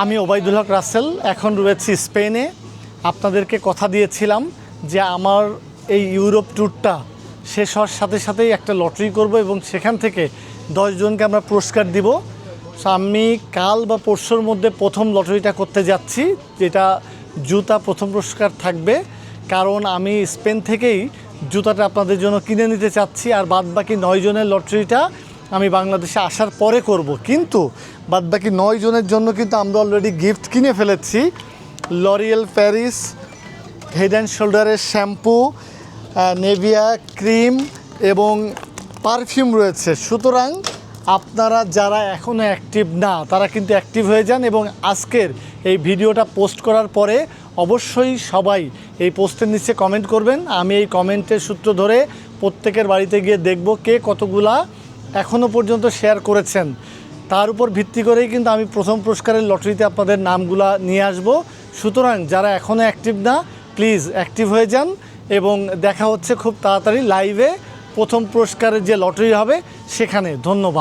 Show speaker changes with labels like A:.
A: আমি ওবায়দুল হক রাসেল, এখন রয়েছি স্পেনে। আপনাদেরকে কথা দিয়েছিলাম যে আমার এই ইউরোপ ট্যুরটা শেষ হওয়ার সাথে সাথেই একটা লটারি করব এবং সেখান থেকে দশজনকে আমরা পুরস্কার দিব। আমি কাল বা পরশুর মধ্যে প্রথম লটারিটা করতে যাচ্ছি, যেটা জুতা প্রথম পুরস্কার থাকবে। কারণ আমি স্পেন থেকেই জুতাটা আপনাদের জন্য কিনে নিতে চাচ্ছি, আর বাদ বাকি নয় জনের লটারিটা আমি বাংলাদেশে আসার পরে করব। কিন্তু বাদ বাকি নয় জনের জন্য কিন্তু আমরা অলরেডি গিফট কিনে ফেলেছি। লরিয়েল প্যারিস হেড অ্যান্ড শোল্ডারের শ্যাম্পু নেভিয়া ক্রিম এবং পারফিউম রয়েছে। সুতরাং আপনারা যারা এখনও অ্যাক্টিভ না, তারা কিন্তু অ্যাক্টিভ হয়ে যান এবং আজকের এই ভিডিওটা পোস্ট করার পরে অবশ্যই সবাই এই পোস্টের নিচে কমেন্ট করবেন। আমি এই কমেন্টের সূত্র ধরে প্রত্যেকের বাড়িতে গিয়ে দেখব কে কতগুলা এখনও পর্যন্ত শেয়ার করেছেন। তার উপর ভিত্তি করেই কিন্তু আমি প্রথম পুরস্কারের লটারিতে আপনাদের নামগুলো নিয়ে আসব। সুতরাং যারা এখনও অ্যাক্টিভ না প্লিজ অ্যাক্টিভ হয়ে যান এবং দেখা হচ্ছে খুব তাড়াতাড়ি লাইভে প্রথম পুরস্কারের যে লটারি হবে, সেখানে ধন্যবাদ।